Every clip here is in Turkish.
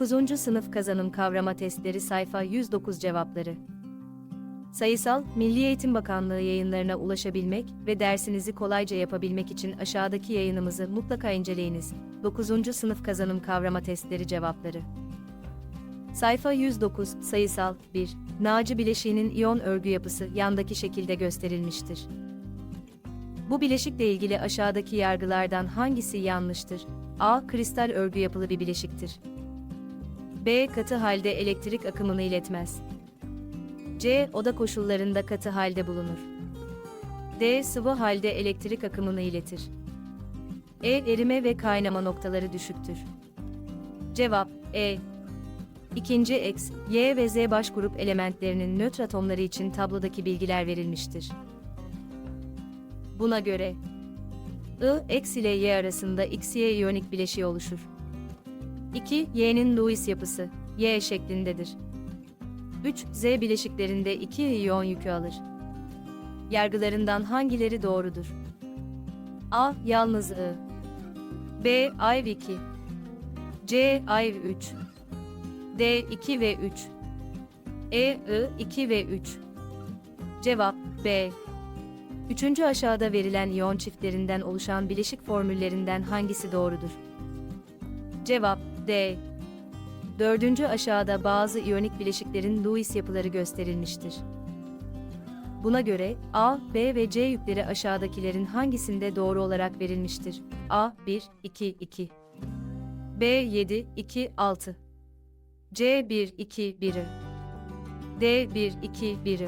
9. Sınıf Kazanım Kavrama Testleri Sayfa 109 Cevapları Sayısal, Milli Eğitim Bakanlığı yayınlarına ulaşabilmek ve dersinizi kolayca yapabilmek için aşağıdaki yayınımızı mutlaka inceleyiniz. 9. Sınıf Kazanım Kavrama Testleri Cevapları Sayfa 109, Sayısal 1. Naci bileşiğinin iyon örgü yapısı yandaki şekilde gösterilmiştir. Bu bileşikle ilgili aşağıdaki yargılardan hangisi yanlıştır? A. Kristal örgü yapılı bir bileşiktir. B. Katı halde elektrik akımını iletmez. C. Oda koşullarında katı halde bulunur. D. Sıvı halde elektrik akımını iletir. E. Erime ve kaynama noktaları düşüktür. Cevap E. İkinci X, Y ve Z baş grup elementlerinin nötr atomları için tablodaki bilgiler verilmiştir. Buna göre I, X ile Y arasında XY iyonik bileşiği oluşur. 2. Y'nin Lewis yapısı, Y şeklindedir. 3. Z bileşiklerinde 2 iyon yükü alır. Yargılarından hangileri doğrudur? A. Yalnız I. B. Ayv 2. C. Ayv 3. D. 2 ve 3. E. I. 2 ve 3. Cevap B. Üçüncü aşağıda verilen iyon çiftlerinden oluşan bileşik formüllerinden hangisi doğrudur? Cevap D. Dördüncü aşağıda bazı iyonik bileşiklerin Lewis yapıları gösterilmiştir. Buna göre A, B ve C yükleri aşağıdakilerin hangisinde doğru olarak verilmiştir? A 1, 2, 2. B 7, 2, 6. C 1, 2, 1. D 1, 2, 1.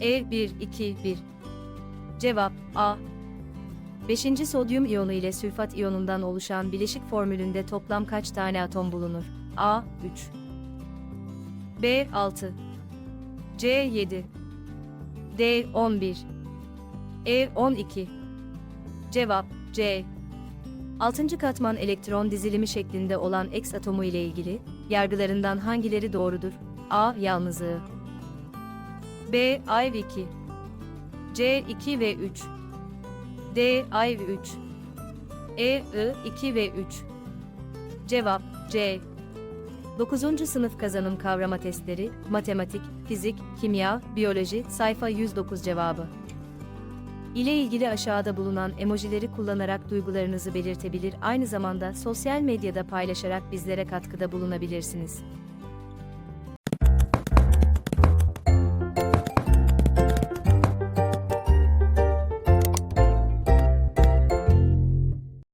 E 1, 2, 1. Cevap A. 5. sodyum iyonu ile sülfat iyonundan oluşan bileşik formülünde toplam kaç tane atom bulunur? A 3. B 6. C 7. D 11. E 12. Cevap C. 6. katman elektron dizilimi şeklinde olan X atomu ile ilgili yargılarından hangileri doğrudur? A yalnızlığı. B Ayv 2. C 2 ve 3. D Ayv 3. E I 2 ve 3. Cevap C. 9. sınıf kazanım kavrama testleri, matematik, fizik, kimya, biyoloji, sayfa 109 cevabı. ile ilgili aşağıda bulunan emojileri kullanarak duygularınızı belirtebilir aynı zamanda sosyal medyada paylaşarak bizlere katkıda bulunabilirsiniz.